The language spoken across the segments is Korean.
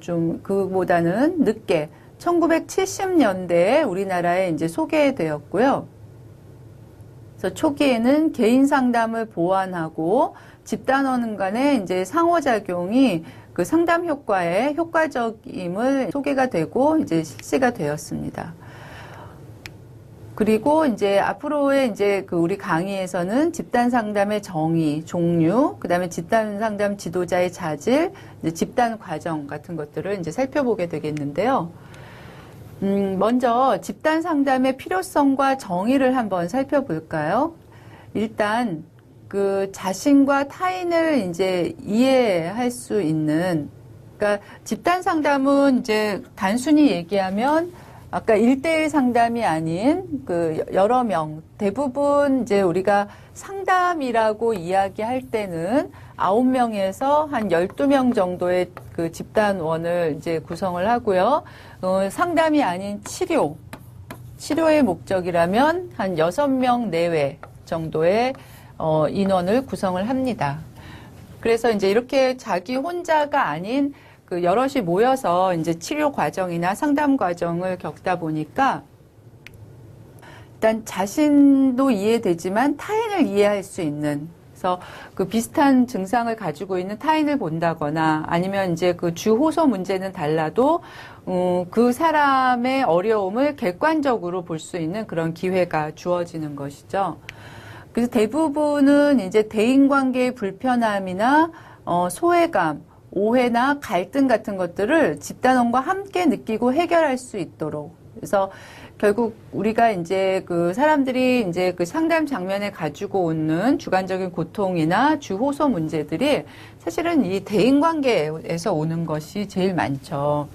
좀 그보다는 늦게 1970년대에 우리나라에 이제 소개되었고요. 그래서 초기에는 개인 상담을 보완하고 집단원 간의 이제 상호작용이 그 상담 효과에 효과적임을 소개가 되고 이제 실시가 되었습니다. 그리고 이제 앞으로의 이제 그 우리 강의에서는 집단 상담의 정의, 종류, 그다음에 집단 상담 지도자의 자질, 집단 과정 같은 것들을 이제 살펴보게 되겠는데요. 음, 먼저 집단 상담의 필요성과 정의를 한번 살펴볼까요? 일단 그 자신과 타인을 이제 이해할 수 있는 그러니까 집단 상담은 이제 단순히 얘기하면 아까 일대일 상담이 아닌 그 여러 명 대부분 이제 우리가 상담이라고 이야기할 때는 아홉 명에서 한 열두 명 정도의 그 집단원을 이제 구성을 하고요. 어, 상담이 아닌 치료 치료의 목적이라면 한 여섯 명 내외 정도의 어, 인원을 구성을 합니다. 그래서 이제 이렇게 자기 혼자가 아닌 그 여럿이 모여서 이제 치료 과정이나 상담 과정을 겪다 보니까 일단 자신도 이해되지만 타인을 이해할 수 있는 그래서 그 비슷한 증상을 가지고 있는 타인을 본다거나 아니면 이제 그 주호소 문제는 달라도 음, 그 사람의 어려움을 객관적으로 볼 수 있는 그런 기회가 주어지는 것이죠. 그래서 대부분은 이제 대인 관계의 불편함이나 어, 소외감, 오해나 갈등 같은 것들을 집단원과 함께 느끼고 해결할 수 있도록 그래서 결국 우리가 이제 그 사람들이 이제 그 상담 장면에 가지고 오는 주관적인 고통이나 주호소 문제들이 사실은 이 대인 관계에서 오는 것이 제일 많죠.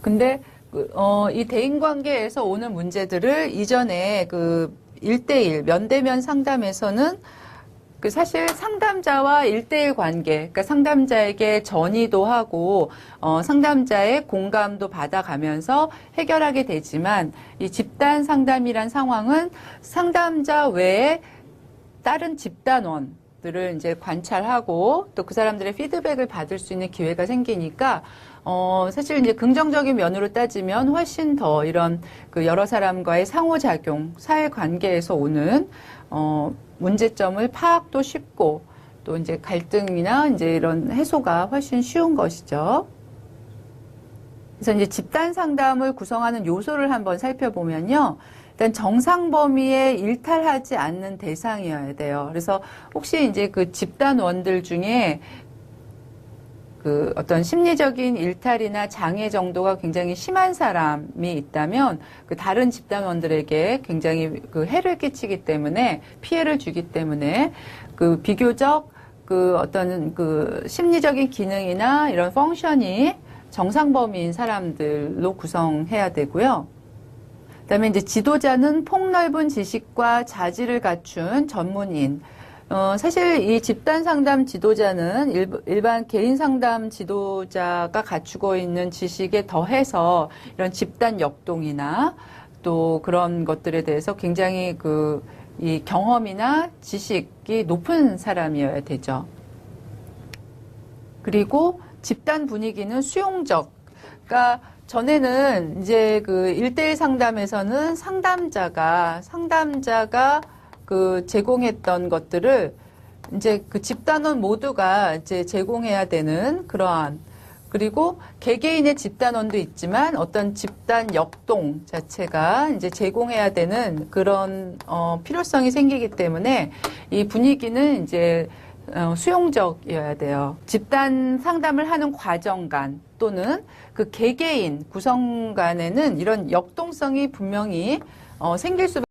근데 그, 어, 이 대인 관계에서 오는 문제들을 이전에 그 1대1 면대면 상담에서는 그 사실 상담자와 일대일 관계, 그러니까 상담자에게 전의도 하고 어, 상담자의 공감도 받아가면서 해결하게 되지만 이 집단 상담이란 상황은 상담자 외에 다른 집단원 들을 이제 관찰하고 또 그 사람들의 피드백을 받을 수 있는 기회가 생기니까 어, 사실 이제 긍정적인 면으로 따지면 훨씬 더 이런 그 여러 사람과의 상호작용, 사회 관계에서 오는 어, 문제점을 파악도 쉽고 또 이제 갈등이나 이제 이런 해소가 훨씬 쉬운 것이죠. 그래서 이제 집단 상담을 구성하는 요소를 한번 살펴보면요. 일단 정상 범위에 일탈하지 않는 대상이어야 돼요. 그래서 혹시 이제 그 집단원들 중에 그 어떤 심리적인 일탈이나 장애 정도가 굉장히 심한 사람이 있다면 그 다른 집단원들에게 굉장히 그 해를 끼치기 때문에 피해를 주기 때문에 그 비교적 그 어떤 그 심리적인 기능이나 이런 펑션이 정상 범위인 사람들로 구성해야 되고요. 그다음에 이제 지도자는 폭넓은 지식과 자질을 갖춘 전문인. 어, 사실 이 집단 상담 지도자는 일, 일반 개인 상담 지도자가 갖추고 있는 지식에 더해서 이런 집단 역동이나 또 그런 것들에 대해서 굉장히 그 이 경험이나 지식이 높은 사람이어야 되죠. 그리고 집단 분위기는 수용적. 그러니까 전에는 이제 그 1대1 상담에서는 상담자가, 상담자가 그 제공했던 것들을 이제 그 집단원 모두가 이제 제공해야 되는 그러한 그리고 개개인의 집단원도 있지만 어떤 집단 역동 자체가 이제 제공해야 되는 그런 어, 필요성이 생기기 때문에 이 분위기는 이제 어, 수용적이어야 돼요. 집단 상담을 하는 과정 간 또는 그 개개인 구성 간에는 이런 역동성이 분명히 어, 생길 수